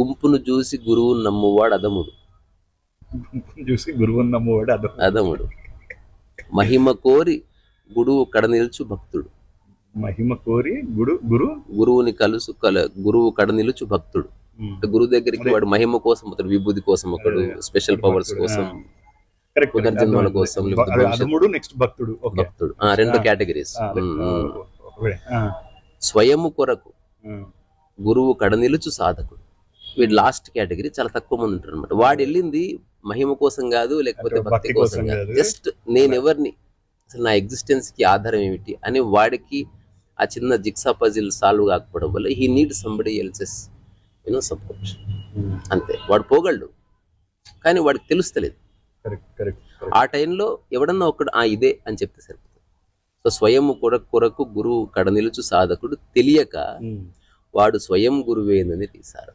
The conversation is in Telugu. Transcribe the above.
గుంపును చూసి గురువు నమ్మువాడు అదముడు చూసి గురువు నమ్మవాడు అదం అదముడు మహిమ కోరి గురువు కడ నిలుచు భక్తుడు. మహిమ కోరి గుడు గురు గురువుని కలుసు కల గురువు కడ నిలుచు భక్తుడు. గురువు దగ్గరికి వాడు మహిమ కోసం అతడు విభూతి కోసం ఒకడు స్పెషల్ పవర్స్ కోసం పునర్జన్మల కోసం, నెక్స్ట్ భక్తుడు. భక్తుడు. ఆ, రెండు. కేటగిరీస్ స్వయము కొరకు. గురువు కడ నిలుచు సాధకుడు. వీడు లాస్ట్ కేటగిరీ చాలా తక్కువ మంది ఉంటారు అనమాట వాడు వెళ్ళింది మహిమ కోసం కాదు లేకపోతే భక్తి కోసం కాదు. జస్ట్ నేను ఎవరిని అసలు నా ఎగ్జిస్టెన్స్కి ఆధారం ఏమిటి అని వాడికి ఆ చిన్న జిక్సా పజిల్ సాల్వ్ కాకపోవడం వల్ల he need somebody else's you know support అంతే. వాడు పోగలడు. కానీ వాడికి తెలుస్తలేదు. ఆ టైంలో ఎవడన్నా ఒకడు ఆ ఇదే అని చెప్తే సరిపోతుంది. సో స్వయం కొరకు కొరకు గురువు కడ నిలుచు సాధకుడు తెలియక వాడు స్వయం గురువేనని తీసారు.